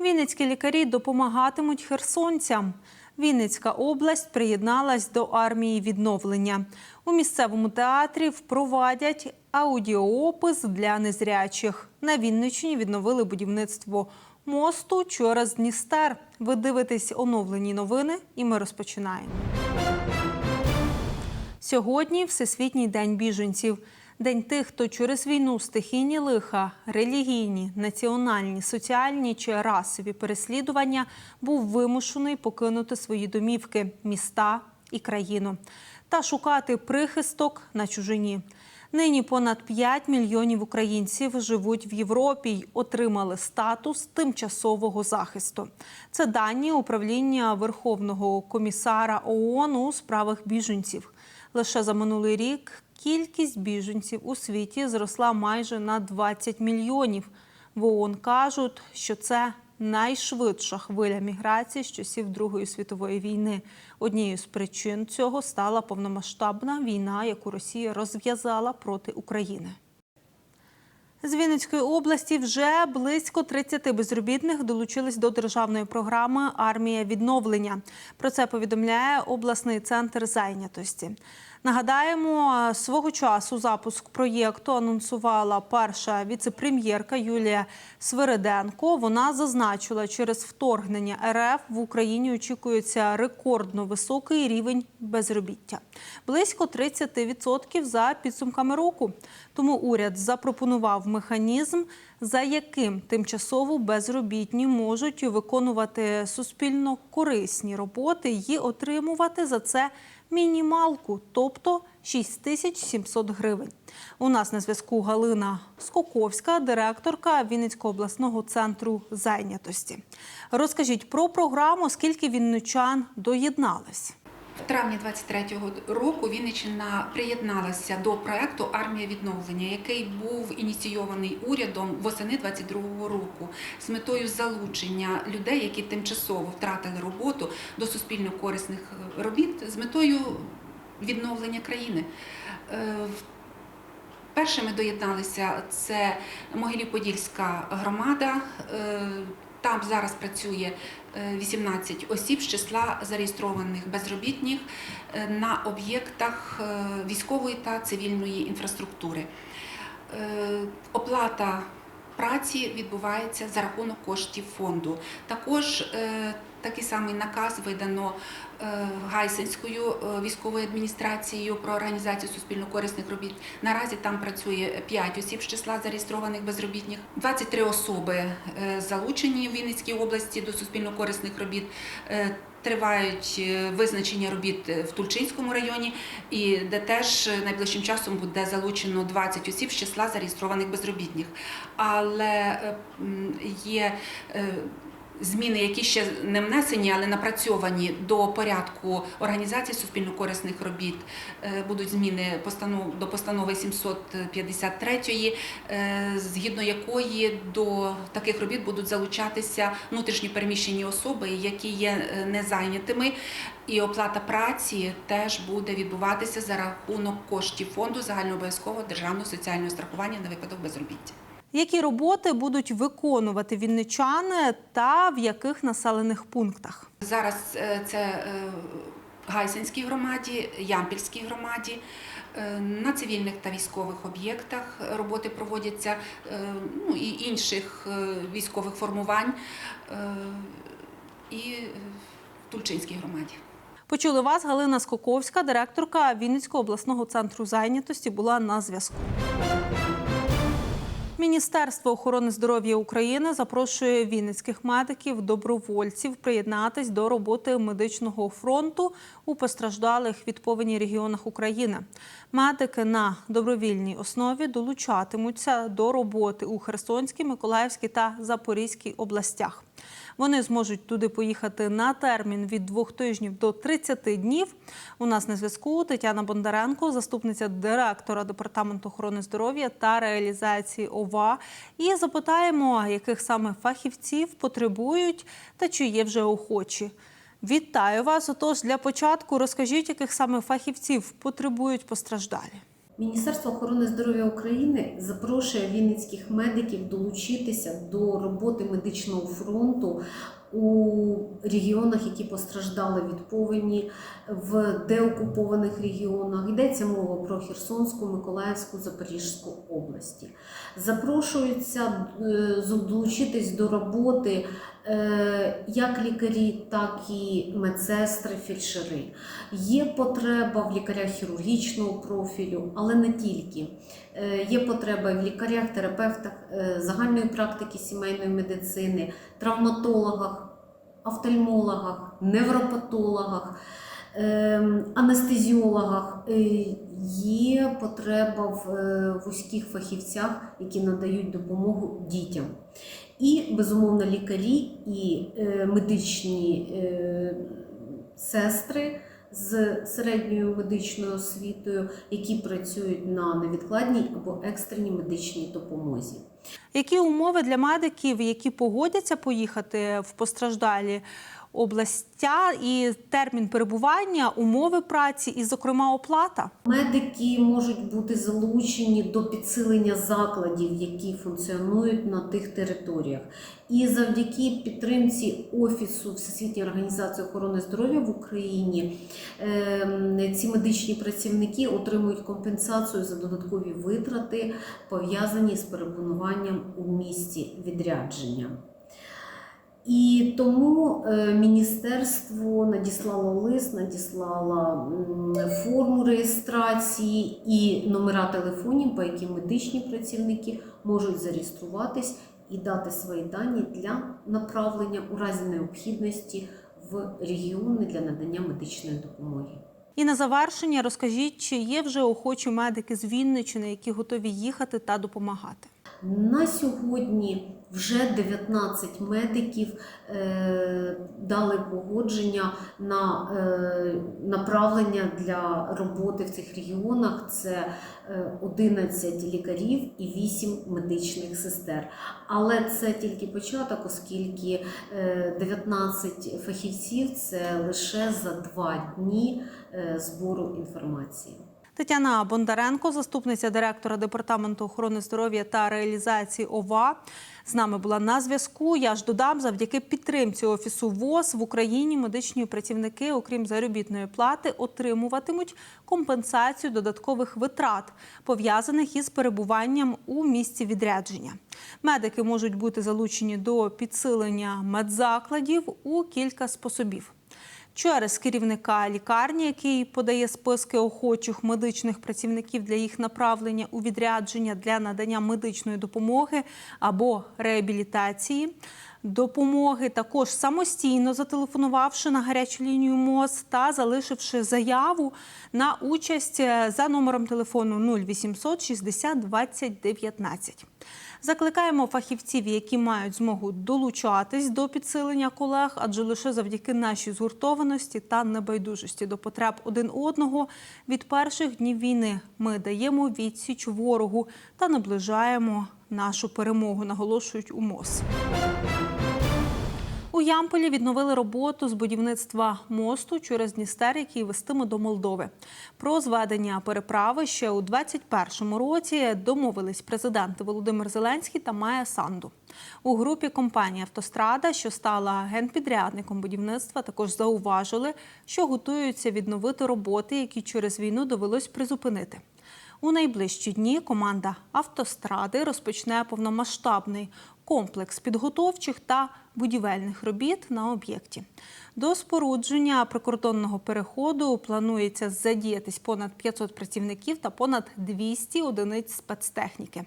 Вінницькі лікарі допомагатимуть херсонцям. Вінницька область приєдналась до армії відновлення. У місцевому театрі впровадять аудіоопис для незрячих. На Вінниччині відновили будівництво мосту через Дністер. Ви дивитесь оновлені новини, і ми розпочинаємо. Сьогодні Всесвітній день біженців. День тих, хто через війну, стихійні лиха, релігійні, національні, соціальні чи расові переслідування був вимушений покинути свої домівки, міста і країну та шукати прихисток на чужині. Нині понад 5 мільйонів українців живуть в Європі й отримали статус тимчасового захисту. Це дані управління Верховного комісара ООН у справах біженців. Лише за минулий рік кількість біженців у світі зросла майже на 20 мільйонів. В ООН кажуть, що це найшвидша хвиля міграції з часів Другої світової війни. Однією з причин цього стала повномасштабна війна, яку Росія розв'язала проти України. З Вінницької області вже близько 30 безробітних долучились до державної програми Армія відновлення. Про це повідомляє обласний центр зайнятості. Нагадаємо, свого часу запуск проєкту анонсувала перша віце-прем'єрка Юлія Свириденко. Вона зазначила, через вторгнення РФ в Україні очікується рекордно високий рівень безробіття близько 30% за підсумками року. Тому уряд запропонував механізм, за яким тимчасово безробітні можуть виконувати суспільно корисні роботи і отримувати за це мінімалку, тобто 6700 гривень. У нас на зв'язку Галина Скоковська, директорка Вінницького обласного центру зайнятості. Розкажіть про програму, скільки вінничан доєднались. В травні 23-го року Вінниччина приєдналася до проекту Армія відновлення, який був ініційований урядом восени 22-го року з метою залучення людей, які тимчасово втратили роботу до суспільно корисних робіт, з метою відновлення країни. Е, Першими доєдналися це Могилів-Подільська громада. Е, Там зараз працює е, 18 осіб з числа зареєстрованих безробітних е, на об'єктах е, військової та цивільної інфраструктури. Е, Оплата праці відбувається за рахунок коштів фонду. Також е, такий самий наказ видано е, Гайсинською е, військовою адміністрацією про організацію суспільно-корисних робіт. Наразі там працює 5 осіб з числа зареєстрованих безробітних. 23 особи е, залучені в Вінницькій області до суспільно-корисних робіт. Тривають визначення робіт в Тульчинському районі, і де теж найближчим часом буде залучено 20 осіб з числа зареєстрованих безробітних. Але є зміни, які ще не внесені, але напрацьовані до порядку організації суспільно-корисних робіт. Е, Будуть зміни до постанови 753, е, згідно якої до таких робіт будуть залучатися внутрішньо переміщені особи, які є е, незайнятими. І оплата праці теж буде відбуватися за рахунок коштів фонду загальнообов'язкового державного соціального страхування на випадок безробіття. Які роботи будуть виконувати вінничани та в яких населених пунктах? Зараз е, це е, Гайсинській громаді, Ямпільській громаді. Е, На цивільних та військових об'єктах роботи проводяться ну, і інших військових формувань і в Тульчинській громаді. Почули вас Галина Скоковська, директорка Вінницького обласного центру зайнятості, була на зв'язку. Міністерство охорони здоров'я України запрошує вінницьких медиків, добровольців приєднатись до роботи медичного фронту у постраждалих від повені регіонах України. Медики на добровільній основі долучатимуться до роботи у Херсонській, Миколаївській та Запорізькій областях. Вони зможуть туди поїхати на термін від двох тижнів до 30 днів. У нас на зв'язку Тетяна Бондаренко, заступниця директора департаменту охорони здоров'я та реалізації ОВА. І запитаємо, яких саме фахівців потребують та чи є вже охочі. Вітаю вас! Отож, для початку розкажіть, яких саме фахівців потребують постраждалі. Міністерство охорони здоров'я України запрошує вінницьких медиків долучитися до роботи медичного фронту у регіонах, які постраждали від повені, в деокупованих регіонах. Йдеться мова про Херсонську, Миколаївську, Запорізьку області. Запрошуються е, долучитись до роботи е, як лікарі, так і медсестри, фельдшери. Є потреба в лікарях хірургічного профілю, але не тільки. Е, Є потреба в лікарях, терапевтах е, загальної практики сімейної медицини, травматологах, офтальмологах, невропатологах, ем, анестезіологах. Е, Є потреба в е, вузьких фахівцях, які надають допомогу дітям. І, безумовно, лікарі і е, медичні е, сестри з середньою медичною освітою, які працюють на невідкладній або екстреній медичній допомозі. Які умови для медиків, які погодяться поїхати в постраждалі областя і термін перебування, умови праці і, зокрема, оплата? Медики можуть бути залучені до підсилення закладів, які функціонують на тих територіях. І завдяки підтримці Офісу Всесвітньої організації охорони здоров'я в Україні ем, ці медичні працівники отримують компенсацію за додаткові витрати, пов'язані з перебуванням у місті відрядження. Тому е, міністерство надіслало лист, надіслало форму реєстрації і номера телефонів, по яким медичні працівники можуть зареєструватись і дати свої дані для направлення у разі необхідності в регіони для надання медичної допомоги. І на завершення розкажіть, чи є вже охочі медики з Вінниччини, які готові їхати та допомагати? На сьогодні вже 19 медиків е, дали погодження на е, направлення для роботи в цих регіонах. Це е, 11 лікарів і 8 медичних сестер. Але це тільки початок, оскільки е, 19 фахівців це лише за два дні е, збору інформації. Тетяна Бондаренко, заступниця директора департаменту охорони здоров'я та реалізації ОВА, з нами була на зв'язку. Я ж додам, завдяки підтримці офісу ВОЗ в Україні медичні працівники, окрім заробітної плати, отримуватимуть компенсацію додаткових витрат, пов'язаних із перебуванням у місці відрядження. Медики можуть бути залучені до підсилення медзакладів у кілька способів через керівника лікарні, який подає списки охочих медичних працівників для їх направлення у відрядження для надання медичної допомоги або реабілітації. Допомоги також самостійно зателефонувавши на гарячу лінію МОЗ та залишивши заяву на участь е, за номером телефону 0800 60 20 19. Закликаємо фахівців, які мають змогу долучатись до підсилення колег, адже лише завдяки нашій згуртованості та небайдужості до потреб один одного від перших днів війни ми даємо відсіч ворогу та наближаємо нашу перемогу, наголошують у МОЗ. У Ямполі відновили роботу з будівництва мосту через Дністер, який вестиме до Молдови. Про зведення переправи ще у 2021 році домовились президенти Володимир Зеленський та Майя Санду. У групі компанії Автострада, що стала генпідрядником будівництва, також зауважили, що готуються відновити роботи, які через війну довелось призупинити. У найближчі дні команда автостради розпочне повномасштабний комплекс підготовчих та будівельних робіт на об'єкті. До спорудження прикордонного переходу планується задіятись понад 500 працівників та понад 200 одиниць спецтехніки.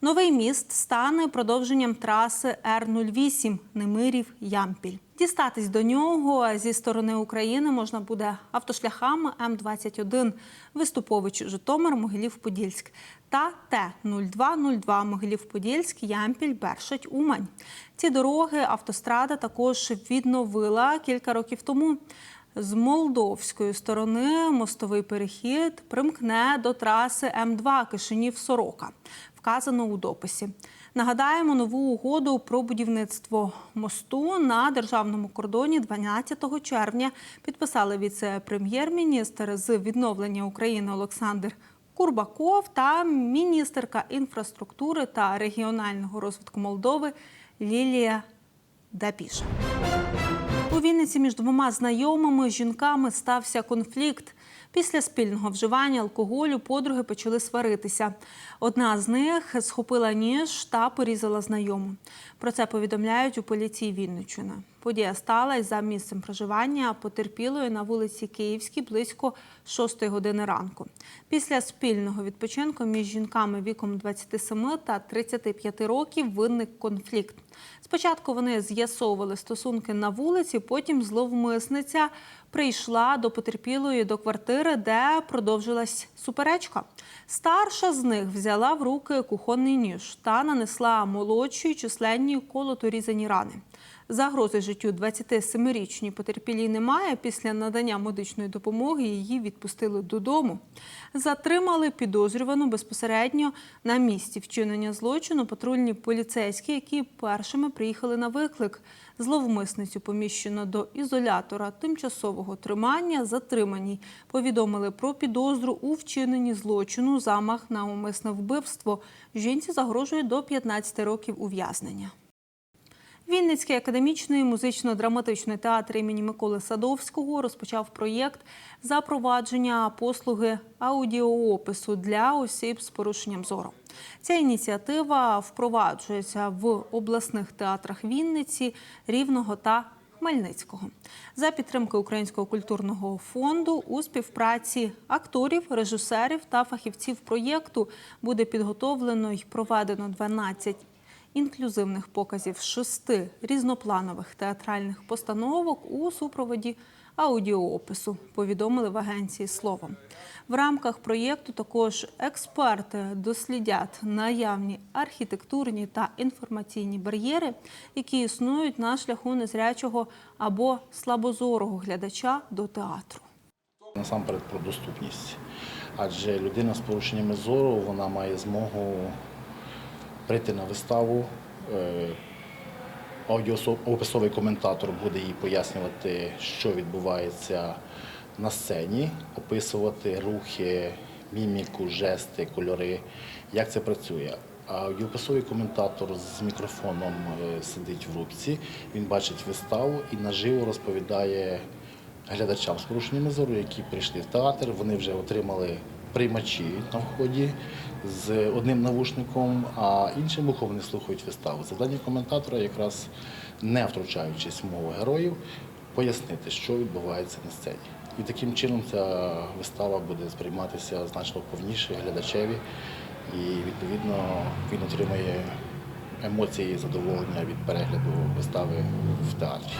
Новий міст стане продовженням траси Р-08 Немирів-Ямпіль. Дістатись до нього зі сторони України можна буде автошляхами М-21 Виступович Житомир Могилів-Подільськ та Т-0202 Могилів-Подільськ Ямпіль Бершать Умань. Ці дороги автострада також відновила кілька років тому. З молдовської сторони мостовий перехід примкне до траси М2 Кишинів-Сорока, вказано у дописі. Нагадаємо нову угоду про будівництво мосту на державному кордоні 12 червня підписали віце-прем'єр-міністр з відновлення України Олександр Курбаков та міністерка інфраструктури та регіонального розвитку Молдови Лілія Дапіша. У Вінниці між двома знайомими жінками стався конфлікт. Після спільного вживання алкоголю подруги почали сваритися. Одна з них схопила ніж та порізала знайому. Про це повідомляють у поліції Вінниччини. Подія сталася за місцем проживання потерпілої на вулиці Київській близько 6 години ранку. Після спільного відпочинку між жінками віком 27 та 35 років виник конфлікт. Спочатку вони з'ясовували стосунки на вулиці, потім зловмисниця прийшла до потерпілої до квартири, де продовжилась суперечка. Старша з них взяла в руки кухонний ніж та нанесла молодшій численні колоторізані рани. Загрози життю 27-річній потерпілій немає. Після надання медичної допомоги її відпустили додому. Затримали підозрювану безпосередньо на місці вчинення злочину патрульні поліцейські, які першими приїхали на виклик. Зловмисницю поміщено до ізолятора тимчасового тримання. Затриманій повідомили про підозру у вчиненні злочину замах на умисне вбивство. Жінці загрожує до 15 років ув'язнення. Вінницький академічний музично-драматичний театр імені Миколи Садовського розпочав проєкт запровадження послуги аудіоопису для осіб з порушенням зору. Ця ініціатива впроваджується в обласних театрах Вінниці, Рівного та Хмельницького за підтримки Українського культурного фонду у співпраці акторів, режисерів та фахівців проєкту буде підготовлено й проведено 12 інклюзивних показів шести різнопланових театральних постановок у супроводі аудіоопису, повідомили в агенції словом. В рамках проєкту також експерти дослідять наявні архітектурні та інформаційні бар'єри, які існують на шляху незрячого або слабозорого глядача до театру. Насамперед про доступність. Адже людина з порушеннями зору вона має змогу прийти на виставу. е, Аудіоописовий коментатор буде їй пояснювати, що відбувається на сцені, описувати рухи, міміку, жести, кольори, як це працює. А Аудіописовий коментатор з мікрофоном е, сидить в рубці, він бачить виставу і наживо розповідає глядачам з порушеннями зору, які прийшли в театр. Вони вже отримали приймачі на вході з одним навушником, а іншим вухом вони слухають виставу. Завдання коментатора якраз не втручаючись в мову героїв, пояснити, що відбувається на сцені. І таким чином ця вистава буде сприйматися значно повніше глядачеві, і відповідно він отримає емоції і задоволення від перегляду вистави в театрі.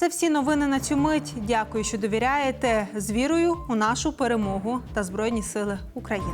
Це всі новини на цю мить. Дякую, що довіряєте з вірою у нашу перемогу та Збройні Сили України.